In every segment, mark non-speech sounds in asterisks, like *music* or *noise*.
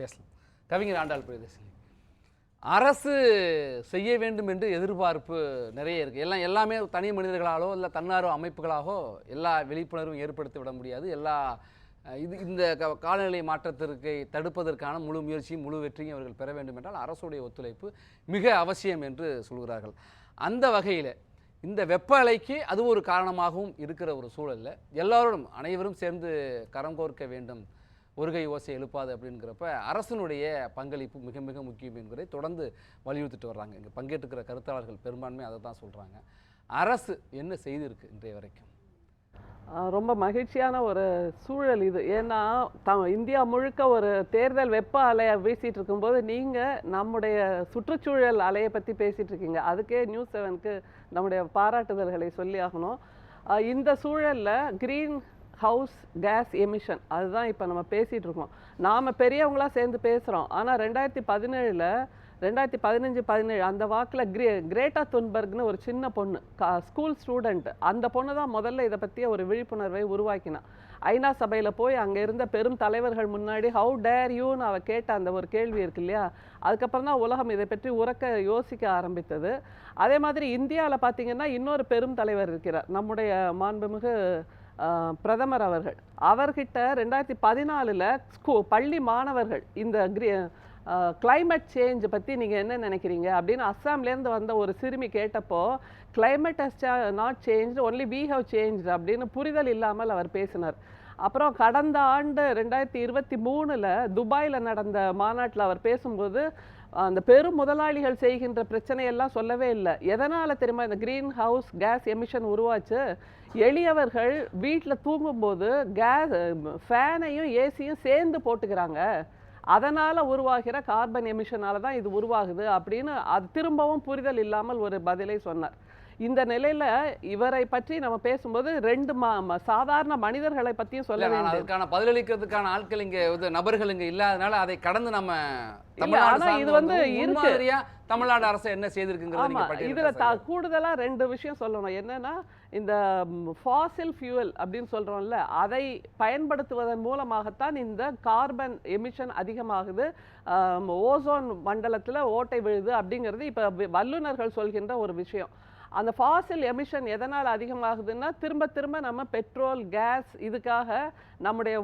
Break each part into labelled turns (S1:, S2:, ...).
S1: பேசலாம். கவிஞர் ஆண்டாள் பிரியதர்ஷினி அரசு செய்ய வேண்டும் என்று எதிர்பார்ப்பு நிறைய இருக்குது எல்லாம் எல்லாமே தனி மனிதர்களாலோ இல்லை தன்னார்வ அமைப்புகளாகோ எல்லா விழிப்புணர்வும் ஏற்படுத்தி விட முடியாது. எல்லா இது இந்த க- காலநிலை மாற்றத்திற்கு தடுப்பதற்கான முழு முயற்சியும் முழு வெற்றியும் அவர்கள் பெற வேண்டும் என்றால் அரசுடைய ஒத்துழைப்பு மிக அவசியம் என்று சொல்கிறார்கள். அந்த வகையில் இந்த வெப்ப அலைக்கு அது ஒரு காரணமாகவும் இருக்கிற ஒரு சூழலில் எல்லோரும் அனைவரும் சேர்ந்து கரம் கோர்க்க வேண்டும் ஒருகை ஓசை எழுப்பாது அப்படிங்கிறப்ப அரசனுடைய பங்களிப்பு மிக மிக முக்கியம் என்பதை தொடர்ந்து வலியுறுத்திட்டு வர்றாங்க. இங்கே பங்கேற்றுக்கிற கருத்தாளர்கள் பெரும்பான்மை அதை தான் சொல்கிறாங்க அரசு என்ன செய்திருக்கு இன்றைய வரைக்கும்?
S2: ரொம்ப மகிழ்ச்சியான ஒரு சூழல் இது. ஏன்னா த இந்தியா முழுக்க ஒரு தேர்தல் வெப்ப அலையை பேசிகிட்டு இருக்கும்போது நீங்கள் நம்முடைய சுற்றுச்சூழல் அலையை பற்றி பேசிகிட்டு இருக்கீங்க. அதுக்கே நியூஸ் செவனுக்கு நம்முடைய பாராட்டுதல்களை சொல்லி ஆகணும். இந்த சூழலில் க்ரீன் ஹவுஸ் கேஸ் எமிஷன் அதுதான் இப்போ நம்ம பேசிகிட்டு இருக்கோம். நாம் பெரியவங்களா சேர்ந்து பேசுகிறோம் ஆனால் ரெண்டாயிரத்தி பதினேழில் ரெண்டாயிரத்தி பதினஞ்சு பதினேழு அந்த வாக்கில் கிரே கிரேட்டா துன்பர்க்னு ஒரு சின்ன பொண்ணு கா ஸ்கூல் ஸ்டூடெண்ட் அந்த பொண்ணு தான் முதல்ல இதை பற்றிய ஒரு விழிப்புணர்வை உருவாக்கினான் ஐநா சபையில் போய் அங்கே இருந்த பெரும் தலைவர்கள் முன்னாடி ஹவு டேர் யூன்னு அவ கேட்ட அந்த ஒரு கேள்வி இருக்கு இல்லையா? அதுக்கப்புறம் தான் உலகம் இதை பற்றி உறக்க யோசிக்க ஆரம்பித்தது. அதே மாதிரி இந்தியாவில் பார்த்தீங்கன்னா இன்னொரு பெரும் தலைவர் இருக்கிறார். நம்முடைய மாண்புமிகு பிரதமர் அவர்கள். அவர்கிட்ட ரெண்டாயிரத்தி பதினாலில் ஸ்கூ பள்ளி மாணவர்கள் இந்த கிரி climate சேஞ்ச் பற்றி நீங்கள் என்ன நினைக்கிறீங்க? அப்படின்னு அஸ்ஸாம்லேருந்து வந்த ஒரு சிறுமி கேட்டப்போ climate has not change only we have change அப்படின்னு புரிதல் இல்லாமல் அவர் பேசினார். அப்புறம் கடந்த ஆண்டு ரெண்டாயிரத்தி இருபத்தி மூணில் துபாயில் நடந்த மாநாட்டில் அவர் பேசும்போது அந்த பெரும் முதலாளிகள் செய்கின்ற பிரச்சனையெல்லாம் சொல்லவே இல்லை. எதனால் தெரியுமா? இந்த க்ரீன் ஹவுஸ் கேஸ் எமிஷன் உருவாச்சு. எளியவர்கள் வீட்டில் தூங்கும்போது கேஸ் ஃபேனையும் ஏசியும் சேர்ந்து போட்டுக்கிறாங்க. அதனால் உருவாகிற கார்பன் எமிஷனால தான் இது உருவாகுது அப்படின்னு அது திரும்பவும் புரிதல் இல்லாமல் ஒரு பதிலை சொன்னார். இந்த நிலையில இவரை பற்றி நம்ம பேசும்போது ரெண்டு சாதாரண மனிதர்களை பற்றியும் சொல்ல வேண்டும்
S1: அதுக்கான பதிலளிக்கிறதுக்கான ஆட்கள் இங்க நபர்கள் இங்க இல்லாதனால அதை கடந்து நம்ம
S2: இது வந்து இருக்கு.
S1: தமிழ்நாடு அரசு என்ன செய்திருக்குங்கிறத
S2: இதுல கூடுதலா ரெண்டு விஷயம் சொல்லணும். என்னன்னா இந்த ஃபாசில் ஃபியூவல் அப்படின்னு சொல்றோம்ல அதை பயன்படுத்துவதன் மூலமாகத்தான் இந்த கார்பன் எமிஷன் அதிகமாகுது. ஓசோன் மண்டலத்துல ஓட்டை விழுது அப்படிங்கிறது இப்ப வல்லுநர்கள் சொல்கின்ற ஒரு விஷயம். அந்த ஃபாசில் எமிஷன் எதனால் அதிகமாகுதுன்னா திரும்ப திரும்ப நம்ம பெட்ரோல் கேஸ் இதுக்காக நம்முடைய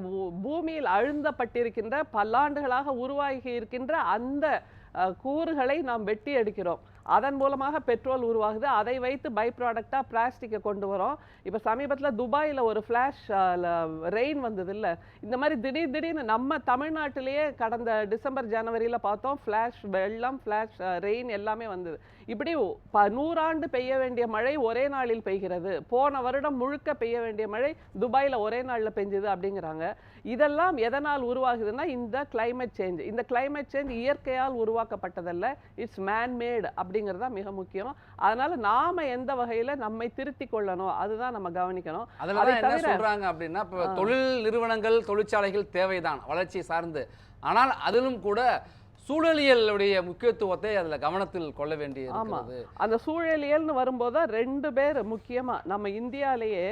S2: பூமியில் அழுந்தப்பட்டிருக்கின்ற பல்லாண்டுகளாக உருவாகி இருக்கின்ற அந்த கூறுகளை நாம் வெட்டி எடுக்கிறோம். அதன் மூலமாக பெட்ரோல் உருவாகுது. அதை வைத்து பை ப்ராடக்டாக பிளாஸ்டிக்கை கொண்டு வரோம். இப்போ சமீபத்தில் துபாயில் ஒரு ஃப்ளாஷ் ரெயின் வந்தது இல்லை இந்த மாதிரி திடீர் திடீர்னு நம்ம தமிழ்நாட்டிலேயே கடந்த டிசம்பர் ஜனவரியில் பார்த்தோம். ஃப்ளாஷ் வெள்ளம் ஃப்ளாஷ் ரெயின் எல்லாமே வந்தது. இப்படி ப நூறாண்டு பெய்ய வேண்டிய மழை ஒரே நாளில் பெய்கிறது. போன வருடம் முழுக்க பெய்ய வேண்டிய மழை துபாயில் ஒரே நாளில் பெஞ்சுது அப்படிங்கிறாங்க. இதெல்லாம் எதனால் உருவாகுதுன்னா இந்த கிளைமேட் சேஞ்ச் இந்த கிளைமேட் சேஞ்ச் இயற்கையால் உருவாக்கப்பட்டதல்ல. இட்ஸ் மேன்மேடு அப்படிங்கிறது தான் மிக முக்கியம். அதனால நாம எந்த வகையில நம்மை திருத்திக் கொள்ளணும் அதுதான் நம்ம கவனிக்கணும்.
S1: அதுல
S2: அதை
S1: தான் என்ன சொல்றாங்க அப்படின்னா இப்போ தொழில் நிறுவனங்கள் தொழிற்சாலைகள் தேவைதான் வளர்ச்சி சார்ந்து. ஆனால் அதிலும் கூட சூழலியலுடைய முக்கியத்துவத்தை அதுல கவனத்தில் கொள்ள வேண்டி
S2: ஆமா.
S1: இருக்கிறது
S2: அந்த சூழலியல்னு வரும்போது தான் ரெண்டு பேர் முக்கியமா நம்ம இந்தியாலேயே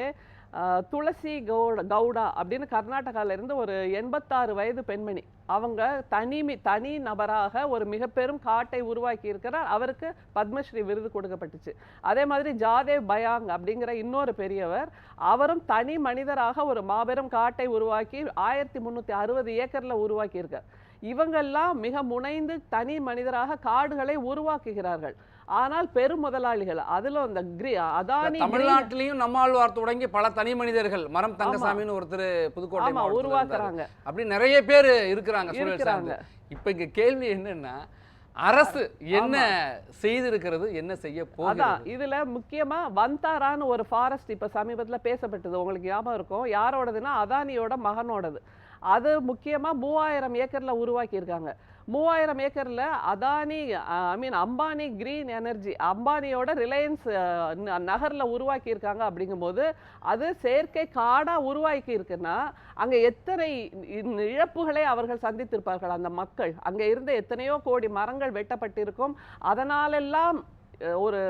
S2: துளசி கவுட கவுடா அப்படின்னு கர்நாடகால இருந்து ஒரு எண்பத்தாறு வயது பெண்மணி. அவங்க தனிமி தனி நபராக ஒரு மிக பெரும் காட்டை உருவாக்கி இருக்கிறார். அவருக்கு பத்மஸ்ரீ விருது கொடுக்கப்பட்டுச்சு. அதே மாதிரி ஜாதேவ் பயாங் அப்படிங்கிற இன்னொரு பெரியவர் அவரும் தனி மனிதராக ஒரு மாபெரும் காட்டை உருவாக்கி ஆயிரத்தி முந்நூற்றி அறுபது ஏக்கரில் உருவாக்கியிருக்கார் இவங்கெல்லாம் மிக முனைந்து தனி மனிதராக காடுகளை உருவாக்குகிறார்கள். ஆனால் பெரும் முதலாளிகள் அதிலும் இந்த கிரி அதானி
S1: தமிழ்நாட்டிலையும் நம்மாழ்வார் தொடங்கி பல தனி மனிதர்கள் மரம் தங்கசாமின்னு ஒருத்தர் புதுக்கோட்டை.
S2: உருவாக்குறாங்க.
S1: அப்படி நிறைய பேர் இருக்கிறாங்க இப்ப இங்க கேள்வி என்னன்னா அரசு என்ன செய்திருக்கிறது என்ன செய்ய போகுது
S2: இதுல முக்கியமா வந்தாரான்னு ஒரு ஃபாரஸ்ட் இப்ப சமீபத்துல பேசப்பட்டது. உங்களுக்கு ஞாபகம் இருக்கும் யாரோடதுன்னா அதானியோட மகனோடது. அது முக்கியமாக மூவாயிரம் ஏக்கரில் உருவாக்கியிருக்காங்க. மூவாயிரம் ஏக்கரில் Adani I mean Ambani green energy அம்பானியோட Reliance நகரில் உருவாக்கியிருக்காங்க அப்படிங்கும்போது அது செயற்கை காடாக உருவாக்கி இருக்குன்னா எத்தனை இழப்புகளை அவர்கள் சந்தித்திருப்பார்கள் அந்த மக்கள்? அங்கே இருந்த எத்தனையோ கோடி மரங்கள் வெட்டப்பட்டிருக்கும். அதனாலெல்லாம் ஒரு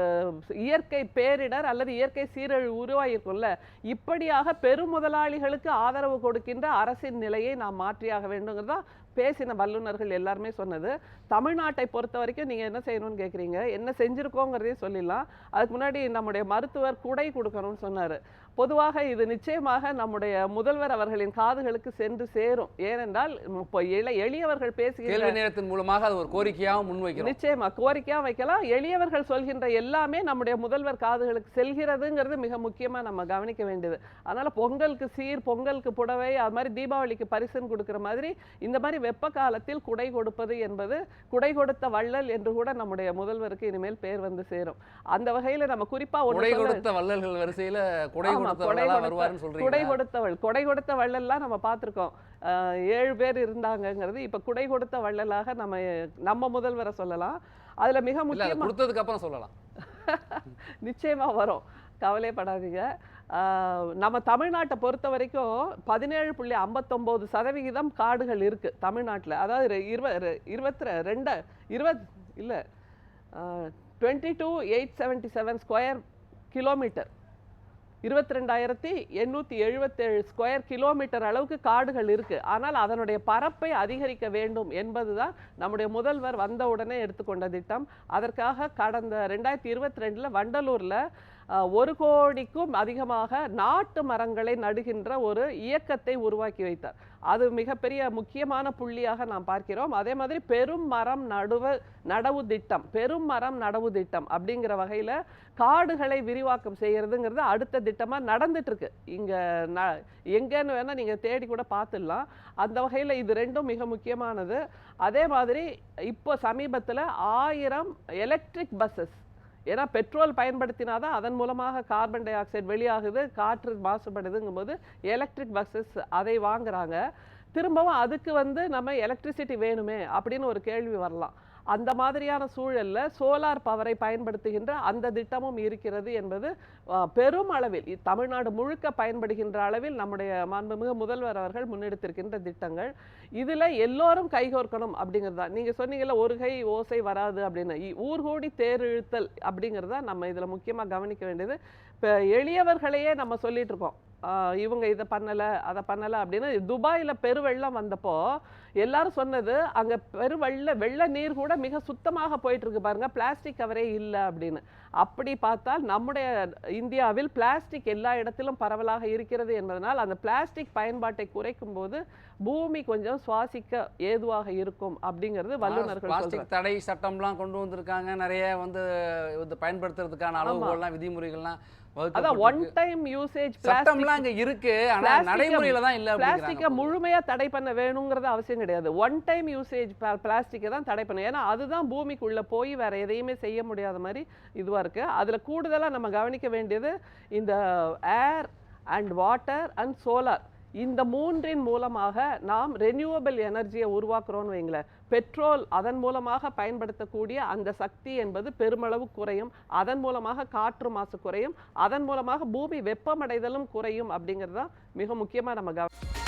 S2: இயற்கை பேரிடர் அல்லது இயற்கை சீரழிவு உருவாகியிருக்கும்ல. இப்படியாக பெரும் முதலாளிகளுக்கு ஆதரவு கொடுக்கின்ற அரசின் நிலையை நாம் மாற்றியாக வேண்டுங்கிறதா பேசின வல்லுநர்கள் எல்லாருமே சொன்னது. தமிழ்நாட்டை பொறுத்த வரைக்கும் நீங்க என்ன செய்யணும்னு கேக்குறீங்க? என்ன செஞ்சிருக்கோங்கிறதையும் சொல்லிடலாம். அதுக்கு முன்னாடி நம்முடைய மருத்துவர் குடை கொடுக்கணும்னு சொன்னாரு. பொதுவாக இது நிச்சயமாக நம்முடைய முதல்வர் அவர்களின் காதுகளுக்கு சென்று சேரும். ஏனென்றால் இப்போ இள எளியவர்கள் பேசுகின்ற
S1: கேள்வி நேரத்தின் மூலமாக அது ஒரு கோரிக்கையாகவும் முன்வைக்கிறோம்.
S2: நிச்சயமா கோரிக்கையா வைக்கலாம். எளியவர்கள் சொல்கின்ற எல்லாமே நம்முடைய முதல்வர் காதுகளுக்கு செல்கிறதுங்கிறது மிக முக்கியமா நம்ம கவனிக்க வேண்டியது. அதனால பொங்கலுக்கு சீர் பொங்கலுக்கு புடவை அது மாதிரி தீபாவளிக்கு பரிசுன்னு கொடுக்கிற மாதிரி இந்த மாதிரி வெப்ப காலத்தில் குடை கொடுப்பது என்பது குடை கொடுத்த வள்ளல் என்று கூட நம்முடைய முதல்வருக்கு இனிமேல் பேர் வந்து சேரும். அந்த வகையில நம்ம குறிப்பா
S1: கொடை கொடுத்த வள்ளல்கள் வரிசையில கொடை கொடுத்த
S2: கொடை கொடுத்த- கொடுத்தவள் கொடை வள்ளல்லாம் நம்ம பார்த்திருக்கோம். ஏழு பேர் இருந்தாங்கங்கிறது இப்ப குடை கொடுத்த வள்ளலாக நம்ம நம்ம முதல்வரை சொல்லலாம். அதுல மிக முக்கியமா
S1: கொடுத்ததுக்கு அப்புறம் சொல்லலாம். *laughs*
S2: நிச்சயமா வரும். கவலைப்படாதீங்க. நம்ம தமிழ்நாட்டை பொறுத்த வரைக்கும் பதினேழு புள்ளி ஐம்பத்தொம்போது சதவிகிதம் காடுகள் இருக்குது தமிழ்நாட்டில். அதாவது இருவ இருபத்தி ரெண்டு இருபத் இல்லை twenty two eight seventy seven square kilometre இருபத்தி ரெண்டாயிரத்தி எண்ணூற்றி எழுபத்தேழு ஸ்கொயர் கிலோமீட்டர் அளவுக்கு காடுகள் இருக்குது ஆனால் அதனுடைய பரப்பை அதிகரிக்க வேண்டும் என்பது தான் நம்முடைய முதல்வர் வந்த உடனே எடுத்துக்கொண்ட திட்டம். அதற்காக கடந்த ரெண்டாயிரத்தி இருபத்தி ரெண்டில் வண்டலூரில் ஒரு கோடிக்கும் அதிகமாக நாட்டு மரங்களை நடுகின்ற ஒரு இயக்கத்தை உருவாக்கி வைத்தார். அது மிகப்பெரிய முக்கியமான புள்ளியாக நாம் பார்க்கிறோம். அதே மாதிரி பெரும் மரம் நடுவ நடவு திட்டம் பெரும் மரம் நடவு திட்டம் அப்படிங்கிற வகையில் காடுகளை விரிவாக்கம் செய்கிறதுங்கிறது அடுத்த திட்டமாக நடந்துட்டுருக்கு. இங்கே ந எங்கேன்னு வேணால் நீங்கள் தேடி கூட பார்த்துடலாம். அந்த வகையில் இது ரெண்டும் மிக முக்கியமானது. அதே மாதிரி இப்போ சமீபத்தில் ஆயிரம் எலக்ட்ரிக் பஸ்ஸஸ் ஏன்னா பெட்ரோல் பயன்படுத்தினா தான் அதன் மூலமாக கார்பன் டை ஆக்சைடு வெளியாகுது காற்று மாசுபடுதுங்கும்போது எலக்ட்ரிக் பஸ்ஸஸ் அதை வாங்குறாங்க. திரும்பவும் அதுக்கு வந்து நம்ம எலக்ட்ரிசிட்டி வேணுமே அப்படின்னு ஒரு கேள்வி வரலாம். அந்த மாதிரியான சூழலில் சோலார் பவரை பயன்படுத்துகின்ற அந்த திட்டமும் இருக்கிறது என்பது பெரும் அளவில் தமிழ்நாடு முழுக்க பயன்படுகின்ற அளவில் நம்முடைய மாண்புமிகு முதல்வர் அவர்கள் முன்னெடுத்திருக்கின்ற திட்டங்கள். இதில் எல்லோரும் கைகோர்க்கணும் அப்படிங்கிறது தான். நீங்கள் சொன்னீங்கல்ல ஒரு கை ஓசை வராது அப்படின்னு. ஊர்கோடி தேர் இழுத்தல் அப்படிங்கிறத நம்ம இதில் முக்கியமாக கவனிக்க வேண்டியது. இப்போ எளியவர்களையே நம்ம சொல்லிட்டு இருக்கோம். இவங்க இதை பண்ணலை அதை பண்ணலை அப்படின்னு. துபாயில் பெருவெள்ளம் வந்தப்போ எல்லாரும் சொன்னது அங்க பெருவெள்ள வெள்ள நீர் கூட மிக சுத்தமாக போயிட்டு இருக்கு பாருங்க பிளாஸ்டிக் கவரே இல்லை அப்படின்னு. அப்படி பார்த்தால் நம்முடைய இந்தியாவில் பிளாஸ்டிக் எல்லா இடத்திலும் பரவலாக இருக்கிறது என்பதனால் அந்த பிளாஸ்டிக் பயன்பாட்டை குறைக்கும் போது பூமி கொஞ்சம் சுவாசிக்க ஏதுவாக இருக்கும் அப்படிங்கிறது வல்லுநர்கள்
S1: பிளாஸ்டிக் தடை சட்டம்லாம் கொண்டு வந்திருக்காங்க. நிறைய வந்து இது பயன்படுத்துறதுக்கான அளவுகோல்லாம் விதிமுறைகள்லாம்
S2: அதான் ஒன். டைம் யூசேஜ்
S1: சட்டம்லாம் இங்க இருக்கு ஆனா நடைமுறையில தான் இல்ல
S2: பிளாஸ்டிக்கை முழுமையா தடை பண்ண வேணுங்கிறது அவசியம் கிடையாது. ஒன் டைம் யூசேஜ் பிளாஸ்டிக்கை தான் தடை பண்ணும் ஏன்னா அதுதான் பூமிக்குள்ளே போய் வேறு எதையுமே செய்ய முடியாத மாதிரி இதுவாக இருக்குது அதில் கூடுதலாக நம்ம கவனிக்க வேண்டியது இந்த air and water and solar இந்த மூன்றின் மூலமாக நாம் ரெனியூவபிள் எனர்ஜியை உருவாக்குறோன்னு வைங்களேன். பெட்ரோல் அதன் மூலமாக பயன்படுத்தக்கூடிய அந்த சக்தி என்பது பெருமளவு குறையும். அதன் மூலமாக காற்று மாசு குறையும். அதன் மூலமாக பூமி வெப்பமடைதலும் குறையும் அப்படிங்கிறது தான் மிக முக்கியமாக நம்ம கவனம்